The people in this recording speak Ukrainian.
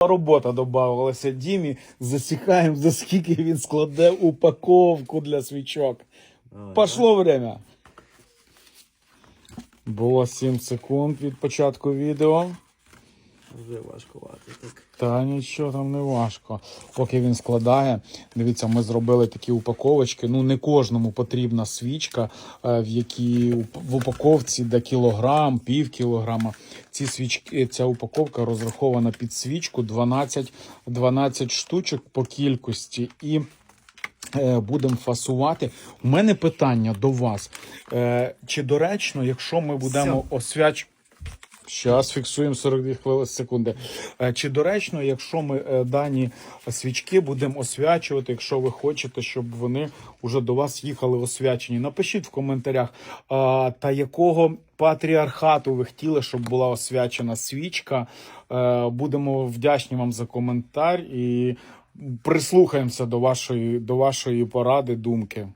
робота додавалася Дімі. Засікаємо, за скільки він складе упаковку для свічок. Пошло время. Було 7 секунд від початку відео. Вже важкувати так. Та нічого там не важко. Поки він складає, дивіться, ми зробили такі упаковочки. Ну, не кожному потрібна свічка, е, в якій в упаковці де кілограм, пів кілограма. Ці свічки, ця упаковка розрахована під свічку 12, 12 штучок по кількості. І е, будемо фасувати. У мене питання до вас. Е, Чи доречно, якщо ми будемо освяч... Зараз фіксуємо 42 хвили- секунди. Е, Чи доречно, якщо ми е, дані свічки будемо освячувати, якщо ви хочете, щоб вони вже до вас їхали освячені? Напишіть в коментарях, та якого патріархату ви хотіли, щоб була освячена свічка. Е, Будемо вдячні вам за коментар і прислухаємося до вашої, до вашої поради, думки.